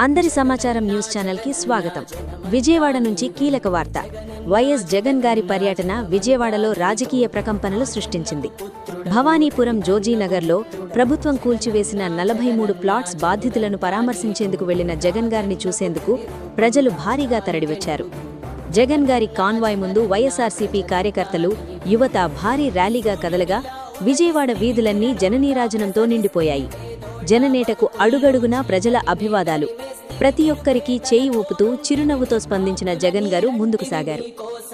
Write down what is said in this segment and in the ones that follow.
అందరి సమాచారం న్యూస్ ఛానల్కి స్వాగతం. విజయవాడ నుంచి కీలక వార్త. వైఎస్ జగన్ గారి పర్యటన విజయవాడలో రాజకీయ ప్రకంపనలు సృష్టించింది. భవానీపురం జోజీనగర్లో ప్రభుత్వం కూల్చివేసిన నలభై మూడు ప్లాట్స్ బాధితులను పరామర్శించేందుకు వెళ్ళిన జగన్ గారిని చూసేందుకు ప్రజలు భారీగా తరలివచ్చారు జగన్ గారి కాన్వాయ్ ముందు వైఎస్ఆర్సీపీ కార్యకర్తలు యువత భారీ ర్యాలీగా కదలగా విజయవాడ వీధులన్నీ జననీరాజనంతో నిండిపోయాయి. జననేటకు అడుగడుగునా ప్రజల అభివాదాలు. ప్రతి ఒక్కరికి చేయి ఊపుతూ చిరునవ్వుతో స్పందించిన జగన్ గారు ముందుకు సాగారు.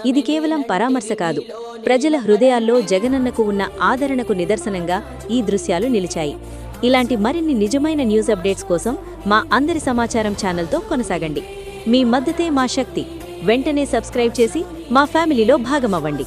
ఇది కేవలం పరామర్శ కాదు. ప్రజల హృదయాల్లో జగనన్నకు ఉన్న ఆదరణకు నిదర్శనంగా ఈ దృశ్యాలు నిలిచాయి. ఇలాంటి మరిన్ని నిజమైన న్యూస్ అప్డేట్స్ కోసం మా అందరి సమాచారం ఛానల్తో కొనసాగండి. మీ మద్దతే మా శక్తి. వెంటనే సబ్స్క్రైబ్ చేసి మా ఫ్యామిలీలో భాగమవ్వండి.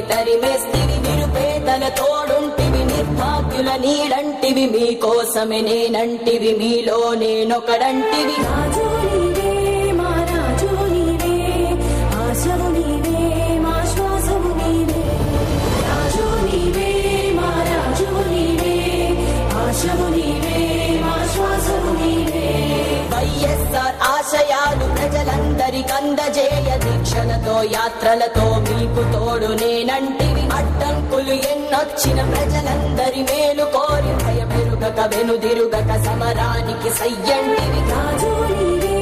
తరిమేస్తివి నిరుపేదల తోడుంటివి నిర్భాగ్యుల నీడంటివి మీకోసమే నేనంటివి మీలో నేనొకడంటివి. రాజు వైఎస్ఆర్ ఆశయాలు ప్రజలందరికందజేయ రక్షణతో యాత్రలతో మీకు తోడు నేనంటివి. అడ్డంకులు ఎన్నొచ్చిన ప్రజలందరి మేలు కోరి భయమెరుగక వెనుదిరుగక సమరానికి సయ్యంటివి. రాజు నీవే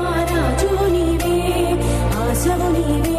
మా రాజు నీవే ఆశవు నీవే